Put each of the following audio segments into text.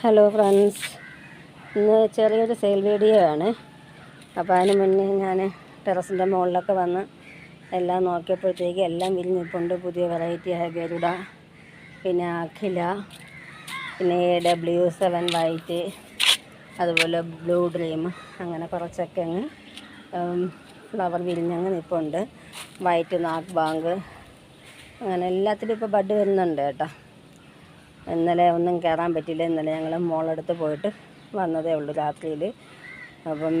Hello friends ഇന്ന് ചെറിയൊരു sale video ആണ്. അപ്പോൾ അതിന് മുന്നേ ഞാൻ ടെറസിന്റെ മുകളിലൊക്കെ വന്ന് എല്ലാം നോക്കിയപ്പോഴത്തേക്ക് എല്ലാം വിരിഞ്ഞിപ്പുണ്ട് പുതിയ വെറൈറ്റി ആയ ഗരുഡ പിന്നെ അഖില പിന്നെ എ ഡബ്ല്യു സെവൻ വൈറ്റ് അതുപോലെ ബ്ലൂ ഡ്രീം അങ്ങനെ കുറച്ചൊക്കെ അങ്ങ് ഫ്ലവർ വിരിഞ്ഞങ്ങ് നിൽപ്പുണ്ട് വൈറ്റ് നാഗ് ബാങ്ക് അങ്ങനെ എല്ലാത്തിലും ഇപ്പോൾ ബഡ് വരുന്നുണ്ട് കേട്ടോ. ഇന്നലെ ഒന്നും കയറാൻ പറ്റിയില്ല. ഇന്നലെ ഞങ്ങൾ മോളെടുത്ത് പോയിട്ട് വന്നതേ ഉള്ളൂ രാത്രിയിൽ. അപ്പം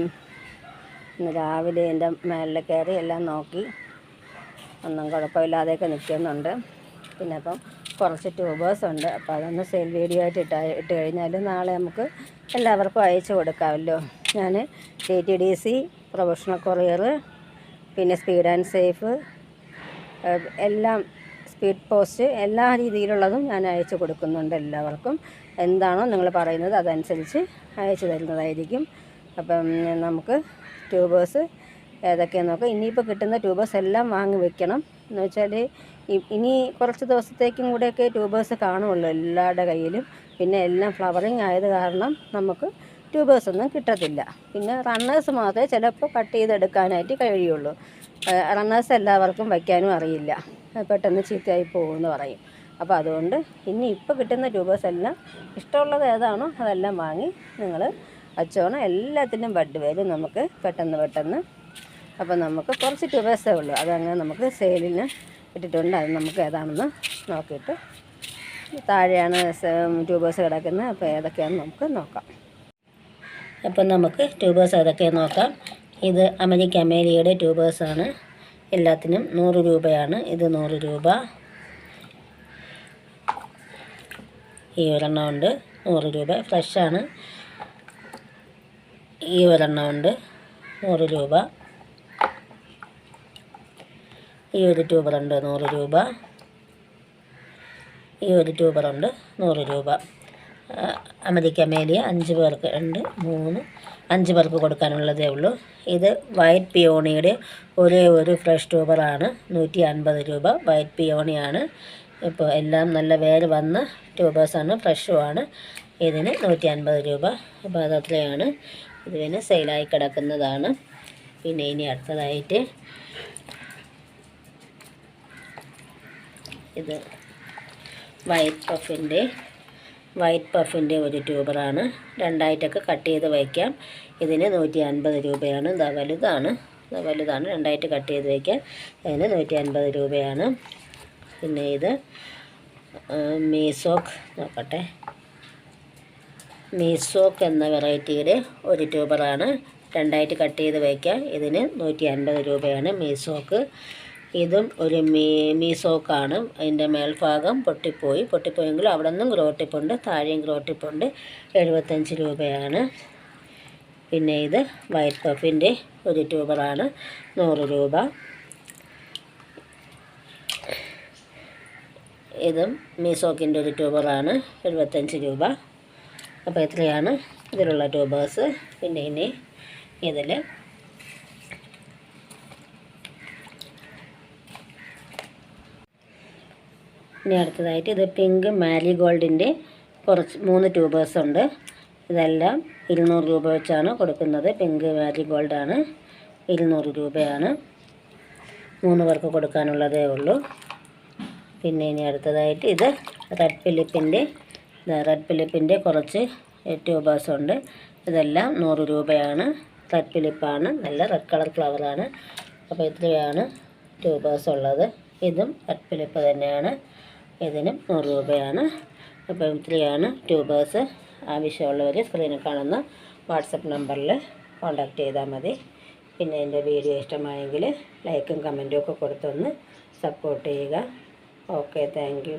ഇന്ന് രാവിലെ എന്റെ മേളിൽ കയറി എല്ലാം നോക്കി. ഒന്നും കുഴപ്പമില്ലാതെയൊക്കെ നിൽക്കുന്നുണ്ട്. പിന്നെ അപ്പം കുറച്ച് ട്യൂബേഴ്സ് ഉണ്ട്. അപ്പോൾ അതൊന്ന് സെയിൽ വീഡിയോ ആയിട്ട് ഇട്ട ഇട്ട് കഴിഞ്ഞാൽ നാളെ നമുക്ക് എല്ലാവർക്കും അയച്ചു കൊടുക്കാമല്ലോ. ഞാൻ T T D C professional courier പിന്നെ സ്പീഡ് ആൻഡ് സേഫ് എല്ലാം സ്പീഡ് പോസ്റ്റ് എല്ലാ രീതിയിലുള്ളതും ഞാൻ അയച്ചു കൊടുക്കുന്നുണ്ട് എല്ലാവർക്കും. എന്താണോ നിങ്ങൾ പറയുന്നത് അതനുസരിച്ച് അയച്ചു തരുന്നതായിരിക്കും. അപ്പം നമുക്ക് ട്യൂബേഴ്സ് ഏതൊക്കെയാണെന്ന് നോക്കാം. ഇനിയിപ്പോൾ കിട്ടുന്ന ട്യൂബേഴ്സ് എല്ലാം വാങ്ങി വെക്കണം. എന്ന് വെച്ചാൽ ഇനി കുറച്ച് ദിവസത്തേക്കും കൂടെയൊക്കെ ട്യൂബേഴ്സ് കാണുമല്ലോ എല്ലാവരുടെ കയ്യിലും. പിന്നെ എല്ലാം ഫ്ലവറിങ് ആയത് കാരണം നമുക്ക് ട്യൂബേഴ്സ് ഒന്നും കിട്ടത്തില്ല. പിന്നെ റണ്ണേഴ്സ് മാത്രമേ ചിലപ്പോൾ കട്ട് ചെയ്തെടുക്കാനായിട്ട് കഴിയുള്ളൂ. റണ്ണേഴ്സ് എല്ലാവർക്കും വയ്ക്കാനും അറിയില്ല. പെട്ടെന്ന് ചീത്തയായി പോകുമെന്ന് പറയും. അപ്പോൾ അതുകൊണ്ട് ഇനി ഇപ്പോൾ കിട്ടുന്ന ട്യൂബേഴ്സ് എല്ലാം ഇഷ്ടമുള്ളത് ഏതാണോ അതെല്ലാം വാങ്ങി നിങ്ങൾ അച്ചോണം എല്ലാത്തിനും ബഡ് വരും നമുക്ക് പെട്ടെന്ന് പെട്ടെന്ന്. അപ്പോൾ നമുക്ക് കുറച്ച് ട്യൂബേഴ്സേ ഉള്ളൂ. അതങ്ങനെ നമുക്ക് സെയിലിന് ഇട്ടിട്ടുണ്ട്. അത് നമുക്ക് ഏതാണെന്ന് നോക്കിയിട്ട് താഴെയാണ് ട്യൂബേഴ്സ് കിടക്കുന്നത് അപ്പോൾ ഏതൊക്കെയാണെന്ന് നമുക്ക് നോക്കാം. അപ്പം നമുക്ക് ട്യൂബേഴ്സ് ഏതൊക്കെ നോക്കാം. ഇത് അമേരിക്ക അമേരിയയുടെ ട്യൂബേഴ്സാണ് എല്ലാത്തിനും നൂറ് രൂപയാണ്. ഇത് നൂറ് രൂപ. ഈ ഒരെണ്ണം ഉണ്ട്. നൂറ് രൂപ. ഫ്രഷാണ് ഈ ഒരെണ്ണം ഉണ്ട്. നൂറ് രൂപ. ഈ ഒരു ട്യൂബർ ഉണ്ട്. നൂറ് രൂപ. ഈ ഒരു ട്യൂബർ ഉണ്ട്. നൂറ് രൂപ. അമേരിക്ക അഞ്ച് പേർക്ക് ഉണ്ട് മൂന്ന് അഞ്ച് പേർക്ക് കൊടുക്കാനുള്ളതേ ഉള്ളൂ. ഇത് വൈറ്റ് പിയോണിയുടെ ഒരേ ഒരു ഫ്രഷ് ട്യൂബറാണ്. നൂറ്റി അൻപത് രൂപ വൈറ്റ് പിയോണിയാണ്. ഇപ്പോൾ എല്ലാം നല്ല വേര് വന്ന ട്യൂബേഴ്സാണ് ഫ്രഷുമാണ്. ഇതിന് നൂറ്റി അൻപത് രൂപ. അപ്പോൾ അതത്രയാണ് ഇത് പിന്നെ സെയിലായി കിടക്കുന്നതാണ്. പിന്നെ ഇനി അടുത്തതായിട്ട് ഇത് വൈറ്റ് പഫിന്റെ വൈറ്റ് പഫിന്റെ ഒരു ട്യൂബറാണ്. രണ്ടായിട്ടൊക്കെ കട്ട് ചെയ്ത് വയ്ക്കാം. ഇതിന് നൂറ്റി അൻപത് രൂപയാണ്. ഇതാ വലുതാണ്. വലുതാണ്. രണ്ടായിട്ട് കട്ട് ചെയ്ത് വയ്ക്കാം. അതിന് നൂറ്റി അൻപത് രൂപയാണ്. പിന്നെ ഇത് മീസോക്ക് നോക്കട്ടെ. മീസോക്ക് എന്ന വെറൈറ്റിയുടെ ഒരു ട്യൂബറാണ്. രണ്ടായിട്ട് കട്ട് ചെയ്ത് വയ്ക്കാം. ഇതിന് നൂറ്റി അൻപത് രൂപയാണ് മീസോക്ക്. ഇതും ഒരു മീ മീസോക്കാണ് അതിന്റെ മേൽഭാഗം പൊട്ടിപ്പോയി. പൊട്ടിപ്പോയെങ്കിലും അവിടെ നിന്നും ഗ്രോട്ടിപ്പുണ്ട്. താഴെയും ഗ്രോട്ടിപ്പുണ്ട്. എഴുപത്തഞ്ച് രൂപയാണ്. പിന്നെ ഇത് വൈറ്റ് പഫിന്റെ ഒരു ട്യൂബറാണ്. നൂറ് രൂപ. ഇതും മീസോക്കിന്റെ ഒരു ട്യൂബറാണ്. എഴുപത്തഞ്ച് രൂപ. അപ്പോൾ എത്രയാണ് ഇതിലുള്ള ട്യൂബേഴ്സ്? പിന്നെ ഇനി ഇതിൽ ഇനി അടുത്തതായിട്ട് ഇത് പിങ്ക് മാരിഗോൾഡിന്റെ കുറച്ച് മൂന്ന് ട്യൂബേഴ്സ് ഉണ്ട്. ഇതെല്ലാം ഇരുന്നൂറ് രൂപ വെച്ചാണ് കൊടുക്കുന്നത്. പിങ്ക് മാരിഗോൾഡാണ് ഇരുന്നൂറ് രൂപയാണ്. മൂന്ന് പേർക്ക് കൊടുക്കാനുള്ളതേ ഉള്ളൂ. പിന്നെ ഇനി അടുത്തതായിട്ട് ഇത് റെഡ് ഫിലിപ്പിന്റെ റെഡ് ഫിലിപ്പിന്റെ കുറച്ച് ട്യൂബേഴ്സ് ഉണ്ട്. ഇതെല്ലാം നൂറ് രൂപയാണ്. റെഡ് ഫിലിപ്പാണ് നല്ല റെഡ് കളർ ഫ്ലവറാണ് അപ്പോൾ ഇത്രയാണ് ട്യൂബേഴ്സ് ഉള്ളത്. ഇതും റെഡ് ഫിലിപ്പ് തന്നെയാണ്. ഇതിനും നൂറ് രൂപയാണ്. അപ്പം ഇത്രയാണ് ട്യൂബേഴ്സ് ആവശ്യമുള്ളവർ സ്ക്രീനിൽ കാണുന്ന വാട്സപ്പ് നമ്പറിൽ കോൺടാക്റ്റ് ചെയ്താൽ മതി. പിന്നെ എന്റെ വീഡിയോ ഇഷ്ടമായെങ്കിൽ ലൈക്കും കമന്റും ഒക്കെ കൊടുത്തൊന്ന് സപ്പോർട്ട് ചെയ്യുക. Okay thank